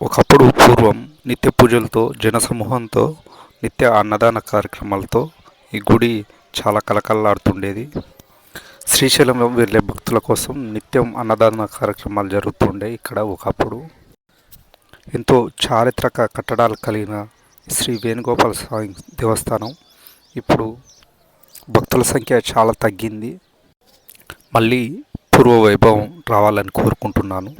ఒకప్పుడు పూర్వం నిత్య పూజలతో జనసమూహంతో నిత్య అన్నదాన కార్యక్రమాలతో ఈ గుడి చాలా కలకల్లాడుతుండేది శ్రీశైలంలో వెళ్ళే భక్తుల కోసం నిత్యం అన్నదాన కార్యక్రమాలు జరుగుతుండే ఇక్కడ ఒకప్పుడు. ఎంతో చారిత్రక కట్టడాలు కలిగిన శ్రీ వేణుగోపాల స్వామి దేవస్థానం ఇప్పుడు భక్తుల సంఖ్య చాలా తగ్గింది. మళ్ళీ పూర్వ వైభవం రావాలని కోరుకుంటున్నాను.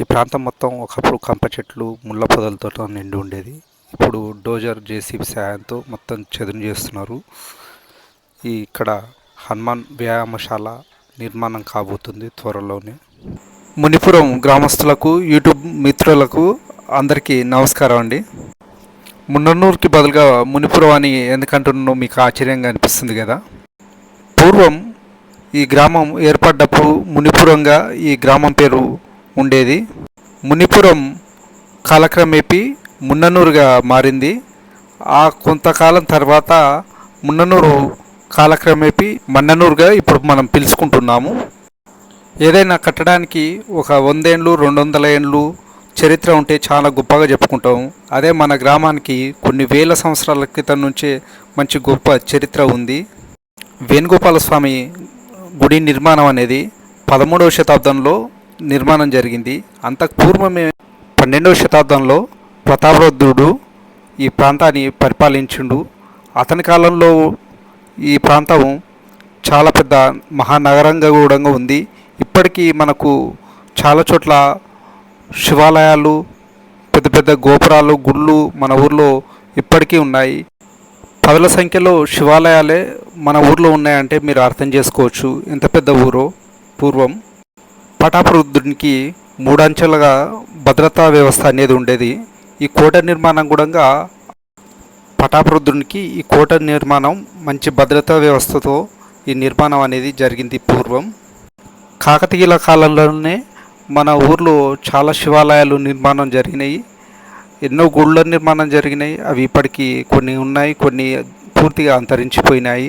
ఈ ప్రాంతం మొత్తం ఒకప్పుడు కంప చెట్లు ముళ్ళ పొదలతో నిండి ఉండేది. ఇప్పుడు డోజర్ జేసీబీ సాయంతో మొత్తం చదును చేస్తున్నారు. ఈ ఇక్కడ హనుమాన్ వ్యాయామశాల నిర్మాణం కాబోతుంది త్వరలోనే. మునిపురం గ్రామస్తులకు యూట్యూబ్ మిత్రులకు అందరికీ నమస్కారం అండి. మున్నూరుకి బదులుగా మునిపురం అని ఎందుకంటున్నానో మీకు ఆశ్చర్యంగా అనిపిస్తుంది కదా. పూర్వం ఈ గ్రామం ఏర్పడ్డప్పుడు మునిపురంగా ఈ గ్రామం పేరు ఉండేది. మునిపురం కాలక్రమేపీ మున్ననూరుగా మారింది. ఆ కొంతకాలం తర్వాత మున్ననూరు కాలక్రమేపీ మన్ననూరుగా ఇప్పుడు మనం పిలుచుకుంటున్నాము. ఏదైనా కట్టడానికి ఒక వందేండ్లు రెండు వందల ఏండ్లు చరిత్ర ఉంటే చాలా గొప్పగా చెప్పుకుంటాం. అదే మన గ్రామానికి కొన్ని వేల సంవత్సరాల క్రితం నుంచే మంచి గొప్ప చరిత్ర ఉంది. వేణుగోపాల స్వామి గుడి నిర్మాణం అనేది పదమూడవ శతాబ్దంలో నిర్మాణం జరిగింది. అంతకు పూర్వమే పన్నెండవ శతాబ్దంలో ప్రతాపరుద్రుడు ఈ ప్రాంతాన్ని పరిపాలించిండు. అతని కాలంలో ఈ ప్రాంతం చాలా పెద్ద మహానగరంగా కూడా ఉంది. ఇప్పటికీ మనకు చాలా చోట్ల శివాలయాలు పెద్ద పెద్ద గోపురాలు గుళ్ళు మన ఊర్లో ఇప్పటికీ ఉన్నాయి. పదుల సంఖ్యలో శివాలయాలే మన ఊర్లో ఉన్నాయంటే మీరు అర్థం చేసుకోవచ్చు. ఎంత పెద్ద ఊరో పూర్వం. పటాపరుద్రునికి మూడంచెలుగా భద్రతా వ్యవస్థ అనేది ఉండేది. ఈ కోట నిర్మాణం కూడా పటాపరుద్రునికి ఈ కోట నిర్మాణం మంచి భద్రతా వ్యవస్థతో ఈ నిర్మాణం అనేది జరిగింది పూర్వం. కాకతీయుల కాలంలోనే మన ఊర్లో చాలా శివాలయాలు నిర్మాణం జరిగినాయి. ఎన్నో గుళ్ళ నిర్మాణం జరిగినాయి. అవి ఇప్పటికీ కొన్ని ఉన్నాయి కొన్ని పూర్తిగా అంతరించిపోయినాయి.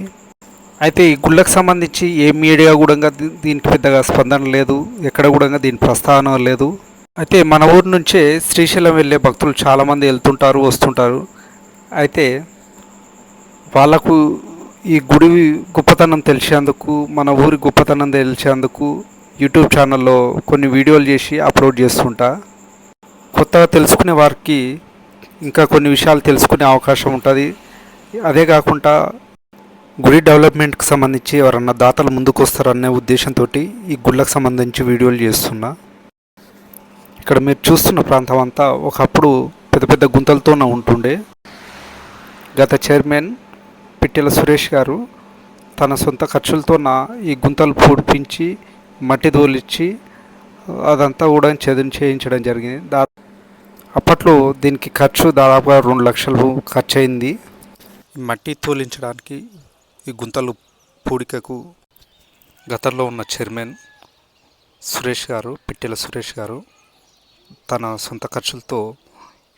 అయితే ఈ గుళ్ళకు సంబంధించి ఏ మీడియా కూడా దీనికి పెద్దగా స్పందన లేదు ఎక్కడ కూడా దీని ప్రస్థానం లేదు. అయితే మన ఊరు నుంచే శ్రీశైలం వెళ్ళే భక్తులు చాలామంది వెళ్తుంటారు వస్తుంటారు. అయితే వాళ్ళకు ఈ గుడి గొప్పతనం తెలిసేందుకు మన ఊరి గొప్పతనం తెలిసేందుకు యూట్యూబ్ ఛానల్లో కొన్ని వీడియోలు చేసి అప్లోడ్ చేస్తుంటా. కొత్తగా తెలుసుకునే వారికి ఇంకా కొన్ని విషయాలు తెలుసుకునే అవకాశం ఉంటుంది. అదే కాకుండా గుడి డెవలప్మెంట్కి సంబంధించి ఎవరన్నా దాతలు ముందుకు వస్తారనే ఉద్దేశంతో ఈ గుళ్ళకు సంబంధించి వీడియోలు చేస్తున్నా. ఇక్కడ మీరు చూస్తున్న ప్రాంతం అంతా ఒకప్పుడు పెద్ద పెద్ద గుంతలతోనే ఉంటుండే. గత చైర్మన్ పిట్టెల సురేష్ గారు తన సొంత ఖర్చులతోన ఈ గుంతలు పూడిపించి మట్టి తోలిచ్చి అదంతా కూడా చదును చేయించడం జరిగింది. దా అప్పట్లో దీనికి ఖర్చు దాదాపుగా రెండు లక్షలు ఖర్చు అయింది మట్టి తోలించడానికి ఈ గుంతలు పూడికకు గతంలో ఉన్న చైర్మన్ సురేష్ గారు పిట్టెల సురేష్ గారు తన సొంత ఖర్చులతో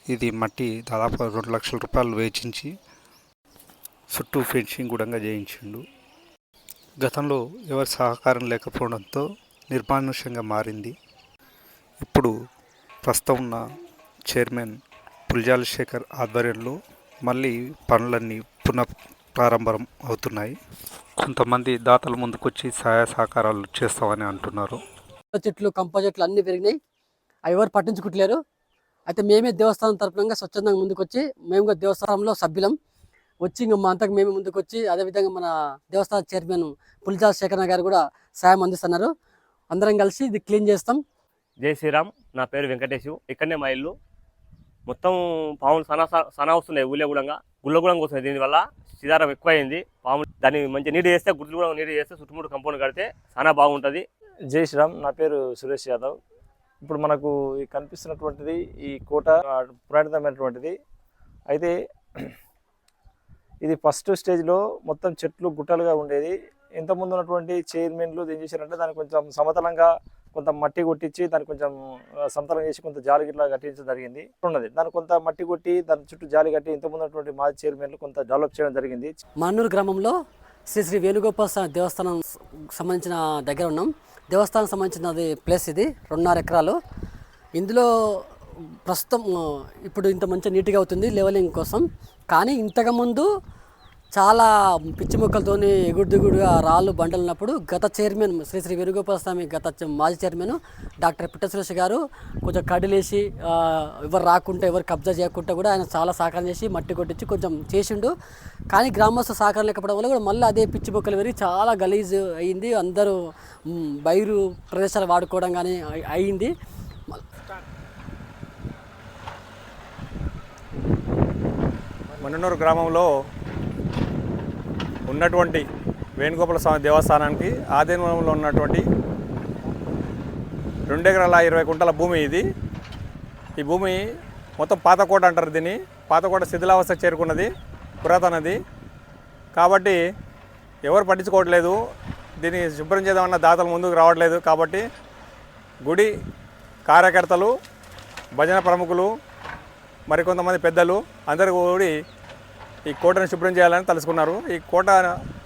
ఇది మట్టి దాదాపు రెండు లక్షల రూపాయలు వేచించి చుట్టూ ఫెన్సింగ్ కూడా చేయించిండు. గతంలో ఎవరి సహకారం లేకపోవడంతో నిర్మానుష్యంగా మారింది. ఇప్పుడు ప్రస్తుతం ఉన్న చైర్మన్ పుల్జాల శేఖర్ ఆధ్వర్యంలో మళ్ళీ పనులన్నీ పునః ప్రారంభం అవుతున్నాయి. కొంతమంది దాతలు ముందుకొచ్చి సహాయ సహకారాలు చేస్తామని అంటున్నారు. చెట్లు కంప చెట్లు అన్నీ పెరిగినాయి. అవి ఎవరు పట్టించుకుంటలేరు అయితే మేమే దేవస్థానం తరపునంగా స్వచ్ఛందంగా ముందుకు వచ్చి మేము కూడా దేవస్థానంలో సభ్యులం. వచ్చి ఇంకా మా అంతకు మేమే ముందుకు వచ్చి అదేవిధంగా మన దేవస్థాన చైర్మన్ పులిజా శేఖరణ గారు కూడా సాయం అందిస్తున్నారు. అందరం కలిసి ఇది క్లీన్ చేస్తాం. జై శ్రీరామ్. నా పేరు వెంకటేష్ ఇక్కడనే మా ఇల్లు. మొత్తం పాములు సనా సనా వస్తున్నాయి ఊళ్ళో కూడా గుళ్ళ కూడా వస్తున్నాయి. దీనివల్ల సిదారం ఎక్కువైంది. పాములు దాన్ని మంచి నీటి చేస్తే గుడ్లు కూడా నీటి చేస్తే చుట్టుముట్టు కంపౌండ్ కడితే చాలా బాగుంటుంది. జై శ్రీరామ్. నా పేరు సురేష్ యాదవ్. ఇప్పుడు మనకు కనిపిస్తున్నటువంటిది ఈ కోట పురాణితమైనటువంటిది అయితే ఇది ఫస్ట్ స్టేజ్లో మొత్తం చెట్లు గుట్టలుగా ఉండేది. ఇంతకుముందు ఉన్నటువంటి చైర్మన్లు ఏం చేశారంటే దాన్ని కొంచెం సమతలంగా కొంత మట్టి కొట్టించి దాన్ని కొంచెం సంతలం చేసి కొంత జాలి గిట్లా కట్టించడం జరిగింది. ఉన్నది దాన్ని కొంత మట్టి కొట్టి దాని చుట్టూ జాలి కట్టి ఇంతకుముందు ఉన్నటువంటి మాజీ చైర్మన్లు కొంత డెవలప్ చేయడం జరిగింది. మన్నూరు గ్రామంలో శ్రీ శ్రీ వేణుగోపాల స్వామి దేవస్థానం సంబంధించిన దగ్గర ఉన్నాం. దేవస్థానం సంబంధించినది ప్లేస్ ఇది రెండున్నర ఎకరాలు. ఇందులో ప్రస్తుతం ఇప్పుడు ఇంత మంచి నీట్గా అవుతుంది లెవెలింగ్ కోసం. కానీ ఇంతకుముందు చాలా పిచ్చి మొక్కలతోని ఎగుడుదిగుడుగా రాళ్ళు బండలున్నప్పుడు గత చైర్మన్ శ్రీ శ్రీ వేణుగోపాల స్వామి గత మాజీ చైర్మన్ డాక్టర్ పిట్ట సురేష్ గారు కొంచెం కడిలేసి ఎవరు రాకుంటే ఎవరు కబ్జా చేయకుండా కూడా ఆయన చాలా సహకారం చేసి మట్టి కొట్టించి కొంచెం చేసిండు. కానీ గ్రామస్తు సహకారం లేకపోవడం వల్ల కూడా మళ్ళీ అదే పిచ్చి మొక్కలు పెరిగి చాలా గలీజ్ అయ్యింది అందరూ బైరు ప్రదేశాలు వాడుకోవడం కానీ అయింది. అయ్యింది మన్ననూరు గ్రామంలో ఉన్నటువంటి వేణుగోపాల స్వామి దేవస్థానానికి ఆధీనంలో ఉన్నటువంటి రెండు ఎకరాల ఇరవై కుంటల భూమి ఇది. ఈ భూమి మొత్తం పాతకోట అంటారు దీన్ని. పాతకోట శిథిలావస్థ చేరుకున్నది పురాతనది. కాబట్టి ఎవరు పట్టించుకోవట్లేదు. దీన్ని శుభ్రం చేద్దామన్న దాతలు ముందుకు రావట్లేదు. కాబట్టి గుడి కార్యకర్తలు భజన ప్రముఖులు మరికొంతమంది పెద్దలు అందరూ కూడి ఈ కోటను శుభ్రం చేయాలని తలుసుకున్నారు ఈ కోట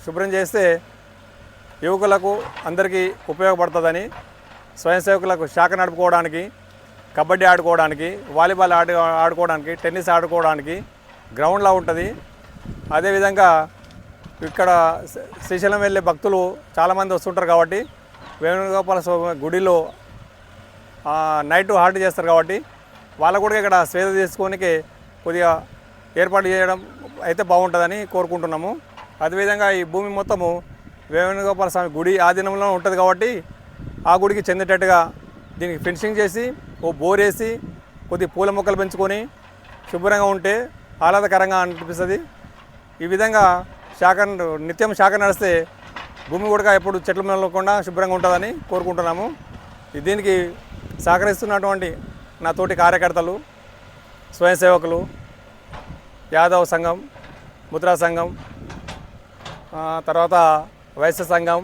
శుభ్రం చేస్తే యువకులకు అందరికీ ఉపయోగపడుతుందని స్వయం సేవకులకు శాఖ నడుపుకోవడానికి కబడ్డీ ఆడుకోవడానికి వాలీబాల్ ఆడు ఆడుకోవడానికి టెన్నిస్ ఆడుకోవడానికి గ్రౌండ్లా ఉంటుంది. అదేవిధంగా ఇక్కడ శ్రీశైలం వెళ్ళే భక్తులు చాలామంది వస్తుంటారు కాబట్టి వేణుగోపాల స్వామి గుడిలో నైట్ హాల్ట్ చేస్తారు కాబట్టి వాళ్ళకు కూడా ఇక్కడ స్వేద తీసుకోనికి కొద్దిగా ఏర్పాటు చేయడం అయితే బాగుంటుందని కోరుకుంటున్నాము. అదేవిధంగా ఈ భూమి మొత్తము వేణుగోపాల స్వామి గుడి ఆధీనంలో ఉంటుంది కాబట్టి ఆ గుడికి చెందేటట్టుగా దీనికి ఫెన్సింగ్ చేసి ఓ బోర్ వేసి కొద్ది పూల మొక్కలు పెంచుకొని శుభ్రంగా ఉంటే ఆహ్లాదకరంగా అనిపిస్తుంది. ఈ విధంగా శాఖ నిత్యం శాఖ నడిస్తే భూమి కూడా ఎప్పుడు చెట్లు మెలకుండా శుభ్రంగా ఉంటుందని కోరుకుంటున్నాము. దీనికి సహకరిస్తున్నటువంటి నా తోటి కార్యకర్తలు స్వయం సేవకులు యాదవ్ సంఘం ముద్రా సంఘం తర్వాత వైశ్య సంఘం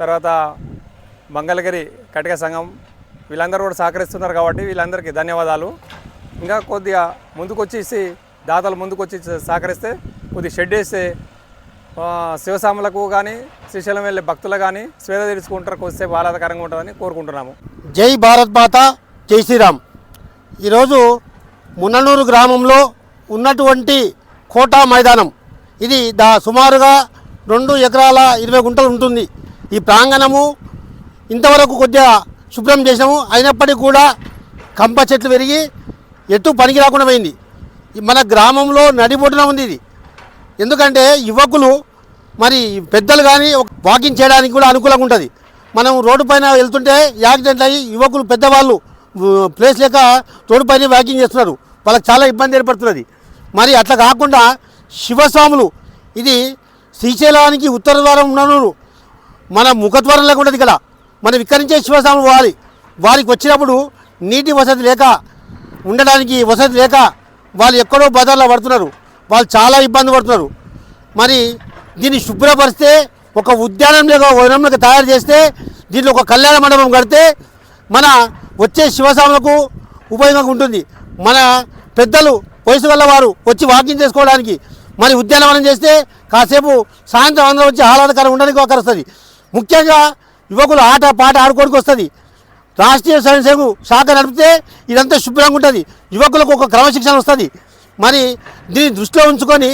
తర్వాత మంగళగిరి కటిక సంఘం వీళ్ళందరూ కూడా సహకరిస్తున్నారు కాబట్టి వీళ్ళందరికీ ధన్యవాదాలు. ఇంకా కొద్దిగా ముందుకొచ్చేసి దాతలు ముందుకొచ్చి సహకరిస్తే కొద్దిగా షెడ్ వేస్తే శివసాములకు కానీ శ్రీశైలం వెళ్ళే భక్తులు కానీ స్వేద తీర్చుకుంటారు కొద్దిసేపు ఆహ్లాదకరంగా ఉంటుందని కోరుకుంటున్నాము. జై భారత్ మాత జై శ్రీరామ్. ఈరోజు మున్ననూరు గ్రామంలో ఉన్నటువంటి కోటా మైదానం. ఇది దా సుమారుగా రెండు ఎకరాల ఇరవై గుంటలు ఉంటుంది. ఈ ప్రాంగణము ఇంతవరకు కొద్దిగా శుభ్రం చేసాము అయినప్పటికీ కూడా కంప చెట్లు పెరిగి ఎటు పనికి రాకుండా పోయింది. మన గ్రామంలో నడిబొడ్డున ఉంది ఇది. ఎందుకంటే యువకులు మరి పెద్దలు కానీ వాకింగ్ చేయడానికి కూడా అనుకూలంగా ఉంటుంది. మనం రోడ్డు పైన వెళ్తుంటే యాక్సిడెంట్ అయ్యి యువకులు పెద్దవాళ్ళు ప్లేస్ లేక రోడ్డు పైన వాకింగ్ చేస్తున్నారు. వాళ్ళకి చాలా ఇబ్బంది ఏర్పడుతున్నది. మరి అట్లా కాకుండా శివస్వాములు ఇది శ్రీశైలానికి ఉత్తర ద్వారం ఉన్నను మన ముఖద్వారం లేకుండా ఇక్కడ మనం ఇక్కడి నుంచే శివస్వాములు పోవాలి వారికి వచ్చినప్పుడు నీటి వసతి లేక ఉండడానికి వసతి లేక వాళ్ళు ఎక్కడో బజార్లో పడుతున్నారు. వాళ్ళు చాలా ఇబ్బంది పడుతున్నారు. మరి దీన్ని శుభ్రపరిస్తే ఒక ఉద్యానం లేక వనంలోకి తయారు చేస్తే దీంట్లో ఒక కళ్యాణ మండపం కడితే మన వచ్చే శివస్వాములకు ఉపయోగంగా ఉంటుంది. మన పెద్దలు వయసు గల వారు వచ్చి వాకింగ్ చేసుకోవడానికి మరి ఉద్యానవనం చేస్తే కాసేపు సాయంత్రం అందరూ వచ్చి ఆహ్లాదకరం ఉండడానికి ఉపకరిస్తుంది ముఖ్యంగా యువకులు ఆట పాట ఆడుకోవడానికి వస్తుంది. రాష్ట్రీయ స్వయం సేవకు శాఖ నడిపితే ఇదంతా శుభ్రంగా ఉంటుంది. యువకులకు ఒక క్రమశిక్షణ వస్తుంది. మరి దీన్ని దృష్టిలో ఉంచుకొని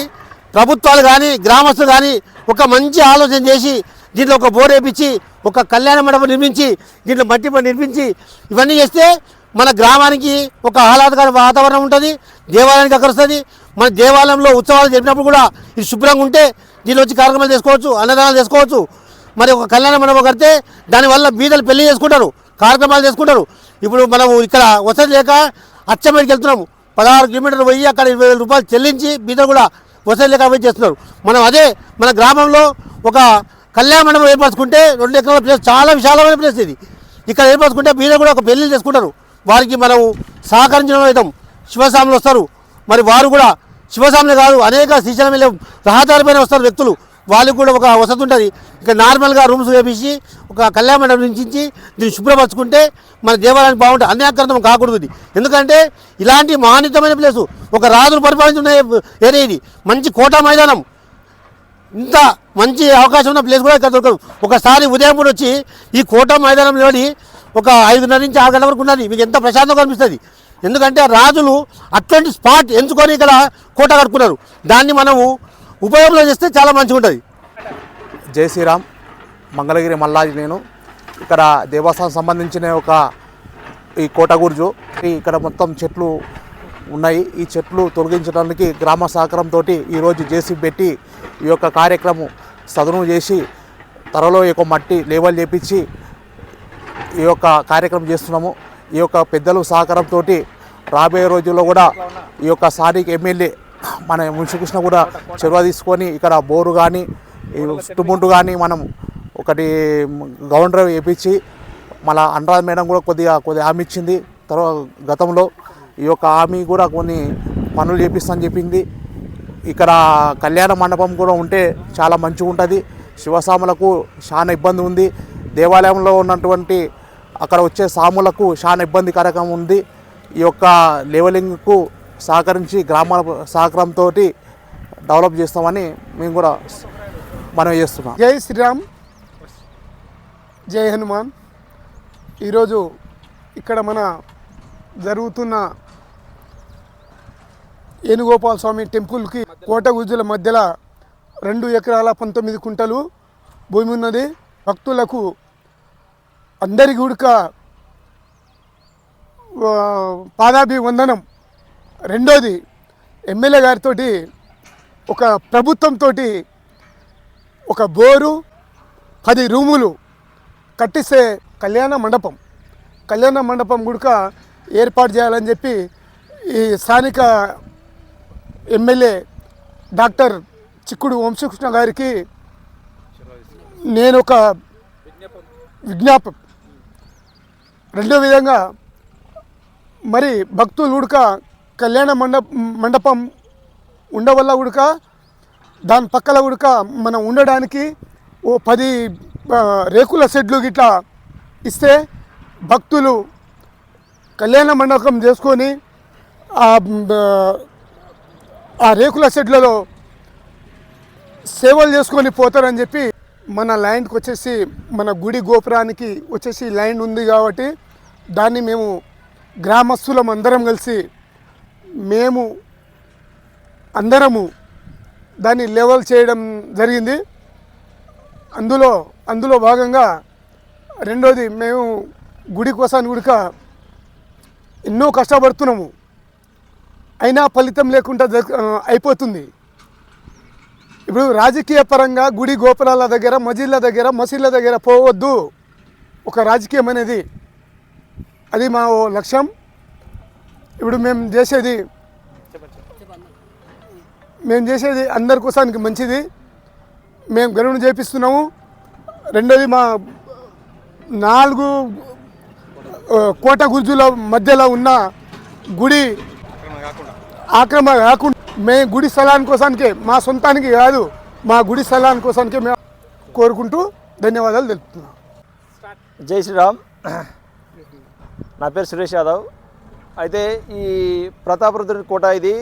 ప్రభుత్వాలు కానీ గ్రామస్తులు కానీ ఒక మంచి ఆలోచన చేసి దీంట్లో ఒక బోర్ వేపించి ఒక కళ్యాణ మండపం నిర్మించి దీంట్లో మట్టి నిర్మించి ఇవన్నీ చేస్తే మన గ్రామానికి ఒక ఆహ్లాదకర వాతావరణం ఉంటుంది దేవాలయానికి అక్కరుస్తుంది. మన దేవాలయంలో ఉత్సవాలు జరిపినప్పుడు కూడా ఇది శుభ్రంగా ఉంటే దీని వచ్చి కార్యక్రమాలు చేసుకోవచ్చు అన్నదానాలు చేసుకోవచ్చు. మరి ఒక కళ్యాణ మండపం కడితే దానివల్ల బీదలు పెళ్ళి చేసుకుంటారు కార్యక్రమాలు చేసుకుంటారు. ఇప్పుడు మనం ఇక్కడ వసతి లేక అచ్చమేడికి వెళ్తున్నాము. పదహారు కిలోమీటర్లు పోయి అక్కడ ఇరవై వేల రూపాయలు చెల్లించి బీదలు కూడా వసతి లేక పోయి చేస్తున్నారు. మనం అదే మన గ్రామంలో ఒక కళ్యాణ మండపం ఏర్పరచుకుంటే రెండు ఎకరాల ప్లేస్ చాలా విశాలమైన ప్లేస్ ఇది. ఇక్కడ ఏర్పరచుకుంటే బీదలు కూడా ఒక పెళ్ళి చేసుకుంటారు. వారికి మనం సహకరించడం అవుతాం శివస్వాములు వస్తారు. మరి వారు కూడా శివస్వాములే కాదు అనేక శ్రీశైలం వెళ్ళే రహదారిపైన వస్తారు వ్యక్తులు. వాళ్ళకి కూడా ఒక వసతి ఉంటుంది. ఇక నార్మల్గా రూమ్స్ వేపించి ఒక కళ్యాణ మండపం నుంచి దీన్ని శుభ్రపరచుకుంటే మన దేవాలయానికి బాగుంటుంది. అన్యాకరణం కాకూడదు ఇది. ఎందుకంటే ఇలాంటి మహానితమైన ప్లేసు ఒక రాజులు పరిపాలించిన ఏరియా ఇది. మంచి కోట మైదానం. ఇంత మంచి అవకాశం ఉన్న ప్లేస్ కూడా ఇక్కడ దొరకదు. ఒకసారి ఉదయం కూడా వచ్చి ఈ కోట మైదానం ఒక ఐదున్నర నుంచి ఆరు గంటల వరకు ఉన్నది. మీకు ఎంత ప్రశాంతంగా అనిపిస్తుంది. ఎందుకంటే రాజులు అటువంటి స్పాట్ ఎంచుకొని ఇక్కడ కోట కట్టుకున్నారు. దాన్ని మనము ఉపయోగంలో చేస్తే చాలా మంచిగా ఉంటుంది. జై శ్రీరామ్. మంగళగిరి మల్లాజి నేను. ఇక్కడ దేవస్థానం సంబంధించిన ఒక ఈ కోట ఇక్కడ మొత్తం చెట్లు ఉన్నాయి. ఈ చెట్లు తొలగించడానికి గ్రామ సహకారంతో ఈరోజు జేసీ పెట్టి ఈ యొక్క కార్యక్రమం సదును చేసి త్వరలో ఈ యొక్క మట్టి లేవల్ చేపించి ఈ యొక్క కార్యక్రమం చేస్తున్నాము. ఈ యొక్క పెద్దలు సహకారంతో రాబోయే రోజుల్లో కూడా ఈ యొక్క స్థానిక ఎమ్మెల్యే మన మున్సికృష్ణ కూడా చొరవ తీసుకొని ఇక్కడ బోరు కానీ ఈ కానీ మనం ఒకటి గౌండర్ వేయించి మళ్ళీ అనురాధ మేడం కూడా కొద్దిగా కొద్దిగా హామీ ఇచ్చింది. తర్వాత గతంలో ఈ యొక్క హామీ కూడా కొన్ని పనులు చేపిస్తానని చెప్పింది. ఇక్కడ కళ్యాణ మండపం కూడా ఉంటే చాలా మంచిగా ఉంటుంది శివసాములకు చాలా ఇబ్బంది ఉంది. దేవాలయంలో ఉన్నటువంటి అక్కడ వచ్చే సాములకు చాలా ఇబ్బందికరంగా ఉంది. ఈ యొక్క లెవెలింగ్కు సహకరించి గ్రామాల సహకారంతో డెవలప్ చేస్తామని మేము కూడా మనం చేస్తున్నాం. జై శ్రీరామ్. జై హనుమాన్. ఈరోజు ఇక్కడ మన జరుగుతున్న వేణుగోపాల స్వామి టెంపుల్కి కోట గుజుల మధ్యలో రెండు ఎకరాల పంతొమ్మిది కుంటలు భూమి ఉన్నది. భక్తులకు అందరి గుడిక పాదాభి వందనం రెండోది ఎమ్మెల్యే గారితో ఒక ప్రభుత్వంతో ఒక బోరు పది రూములు కట్టిస్తే కళ్యాణ మండపం. కళ్యాణ మండపం గుడక ఏర్పాటు చేయాలని చెప్పి ఈ స్థానిక ఎమ్మెల్యే డాక్టర్ చిక్కుడు వంశకృష్ణ గారికి నేను ఒక విజ్ఞాపం. రెండో విధంగా మరి భక్తులు ఉడక కళ్యాణ మండప మండపం ఉండవల్ల ఉడక దాని పక్కల ఉడక మనం ఉండడానికి ఓ పది రేకుల షెడ్లు గిట్లా ఇస్తే భక్తులు కళ్యాణ మండపం చేసుకొని ఆ, ఆ రేకుల షెడ్లలో సేవలు చేసుకొని పోతారని చెప్పి మన ల్యాండ్కి వచ్చేసి మన గుడి గోపురానికి వచ్చేసి ల్యాండ్ ఉంది కాబట్టి దాన్ని మేము గ్రామస్తులం అందరం కలిసి మేము అందరము దాన్ని లెవెల్ చేయడం జరిగింది. అందులో అందులో భాగంగా రెండోది మేము గుడి కోసాన్ని గుడిక ఎన్నో కష్టపడుతున్నాము. అయినా ఫలితం లేకుండా అయిపోతుంది. ఇప్పుడు రాజకీయ పరంగా గుడి గోపురాల దగ్గర మసీళ్ళ దగ్గర మసీళ్ళ దగ్గర పోవద్దు. ఒక రాజకీయం అనేది అది మా ఓ లక్ష్యం. ఇప్పుడు మేము చేసేది మేము చేసేది అందరి కోసానికి మంచిది. మేము గరువును చేపిస్తున్నాము. రెండోది మా నాలుగు కోట గుర్జుల మధ్యలో ఉన్న గుడి ఆక్రమణ కాకుండా మేము గుడి స్థలాని కోసానికే మా సొంతానికి కాదు మా గుడి స్థలాని కోసానికే మేము కోరుకుంటూ ధన్యవాదాలు తెలుపుతున్నాం. జై శ్రీరామ్. నా పేరు సురేష్ యాదవ్. అయితే ఈ ప్రతాపరుద్రుడి కోట ఇది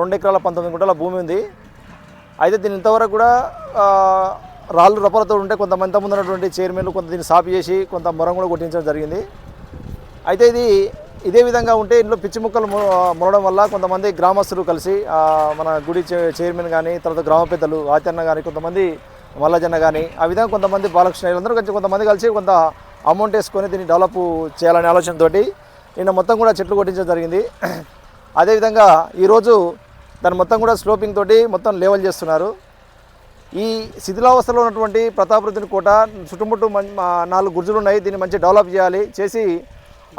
రెండు ఎకరాల పంతొమ్మిది గుంటల భూమి ఉంది. అయితే దీని ఇంతవరకు కూడా రాళ్ళు రప్పలతో ఉంటే కొంతమంది ముందు ఉన్నటువంటి చైర్మన్లు కొంత దీన్ని సాపి చేసి కొంత మొరం కూడా కొట్టించడం జరిగింది. అయితే ఇది ఇదే విధంగా ఉంటే ఇంట్లో పిచ్చి ముక్కలు మొలడం వల్ల కొంతమంది గ్రామస్తులు కలిసి మన గుడి చైర్మన్ కానీ తర్వాత గ్రామ పెద్దలు ఆచరణ కానీ కొంతమంది మల్లజన్న కానీ ఆ విధంగా కొంతమంది బాలకృష్ణ అందరూ కలిసి కొంతమంది కలిసి కొంత అమౌంట్ వేసుకొని దీన్ని డెవలప్ చేయాలనే ఆలోచనతోటి నిన్న మొత్తం కూడా చెట్లు కొట్టించడం జరిగింది. అదేవిధంగా ఈరోజు దాన్ని మొత్తం కూడా స్లోపింగ్ తోటి మొత్తం లెవెల్ చేస్తున్నారు. ఈ శిథిలావస్థలో ఉన్నటువంటి ప్రతాపరుద్రుని కోట చుట్టుముట్టు నాలుగు గుర్జులు ఉన్నాయి. దీన్ని మంచి డెవలప్ చేయాలి చేసి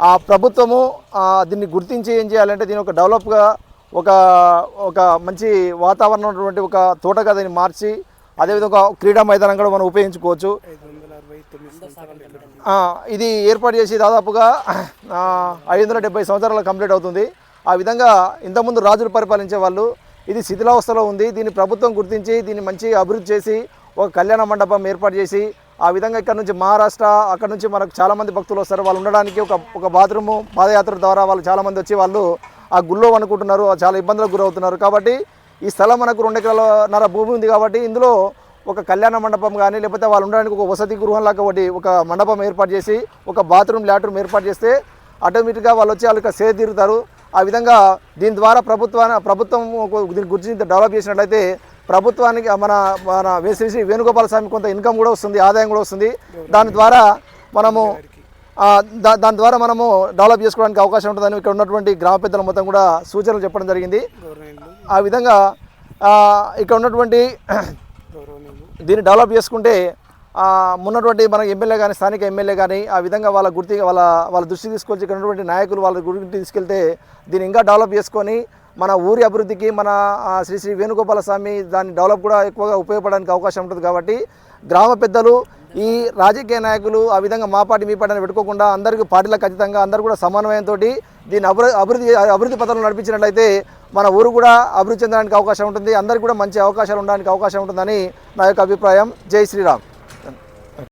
ఆ ప్రభుత్వము దీన్ని గుర్తించి ఏం చేయాలంటే దీన్ని ఒక డెవలప్గా ఒక ఒక మంచి వాతావరణం ఉన్నటువంటి ఒక తోటగా దీన్ని మార్చి అదేవిధంగా ఒక క్రీడా మైదానం కూడా మనం ఉపయోగించుకోవచ్చు. ఇది ఏర్పాటు చేసి దాదాపుగా ఐదు వందల డెబ్బై సంవత్సరాలు కంప్లీట్ అవుతుంది. ఆ విధంగా ఇంతకుముందు రాజులు పరిపాలించే వాళ్ళు ఇది శిథిలావస్థలో ఉంది. దీన్ని ప్రభుత్వం గుర్తించి దీన్ని మంచి అభివృద్ధి చేసి ఒక కళ్యాణ మండపం ఏర్పాటు చేసి ఆ విధంగా ఇక్కడ నుంచి మహారాష్ట్ర అక్కడ నుంచి మనకు చాలామంది భక్తులు వస్తారు. వాళ్ళు ఉండడానికి ఒక ఒక బాత్రూము పాదయాత్ర ద్వారా వాళ్ళు చాలామంది వచ్చి వాళ్ళు ఆ గుళ్ళో అనుకుంటున్నారు. చాలా ఇబ్బందులకు గురవుతున్నారు. కాబట్టి ఈ స్థలం మనకు రెండు ఎకరాల నర భూమి ఉంది కాబట్టి ఇందులో ఒక కళ్యాణ మండపం కానీ లేకపోతే వాళ్ళు ఉండడానికి ఒక వసతి గృహం లాగా ఒకటి ఒక మండపం ఏర్పాటు చేసి ఒక బాత్రూమ్ లాట్రూమ్ ఏర్పాటు చేస్తే ఆటోమేటిక్గా వాళ్ళు వచ్చి వాళ్ళకి సేద తీరుతారు. ఆ విధంగా దీని ద్వారా ప్రభుత్వాన్ని ప్రభుత్వం ఒక దీని గురించి డెవలప్ చేసినట్లయితే ప్రభుత్వానికి మన మన వేసేసి వేణుగోపాల స్వామి కొంత ఇన్కమ్ కూడా వస్తుంది ఆదాయం కూడా వస్తుంది. దాని ద్వారా మనము దా దాని ద్వారా మనము డెవలప్ చేసుకోవడానికి అవకాశం ఉంటుందని ఇక్కడ ఉన్నటువంటి గ్రామ పెద్దల మొత్తం కూడా సూచనలు చెప్పడం జరిగింది. ఆ విధంగా ఇక్కడ ఉన్నటువంటి దీన్ని డెవలప్ చేసుకుంటే ఉన్నటువంటి మన ఎమ్మెల్యే కానీ స్థానిక ఎమ్మెల్యే కానీ ఆ విధంగా వాళ్ళ గుర్తి వాళ్ళ వాళ్ళ దృష్టి తీసుకొచ్చి ఇక్కడ ఉన్నటువంటి నాయకులు వాళ్ళ గురించి తీసుకెళ్తే దీన్ని ఇంకా డెవలప్ చేసుకొని మన ఊరి అభివృద్ధికి మన శ్రీ శ్రీ వేణుగోపాల స్వామి దాన్ని డెవలప్ కూడా ఎక్కువగా ఉపయోగపడడానికి అవకాశం ఉంటుంది కాబట్టి గ్రామ పెద్దలు ఈ రాజకీయ నాయకులు ఆ విధంగా మా పార్టీ మీ పార్టీ పెట్టుకోకుండా అందరికీ పార్టీలకు ఖచ్చితంగా అందరూ కూడా సమన్వయంతో దీన్ని అభివృద్ధి అభివృద్ధి పథంలో నడిపించినట్లయితే మన ఊరు కూడా అభివృద్ధి చెందడానికి అవకాశం ఉంటుంది. అందరికీ కూడా మంచి అవకాశాలు ఉండడానికి అవకాశం ఉంటుందని నా యొక్క అభిప్రాయం. జై శ్రీరామ్.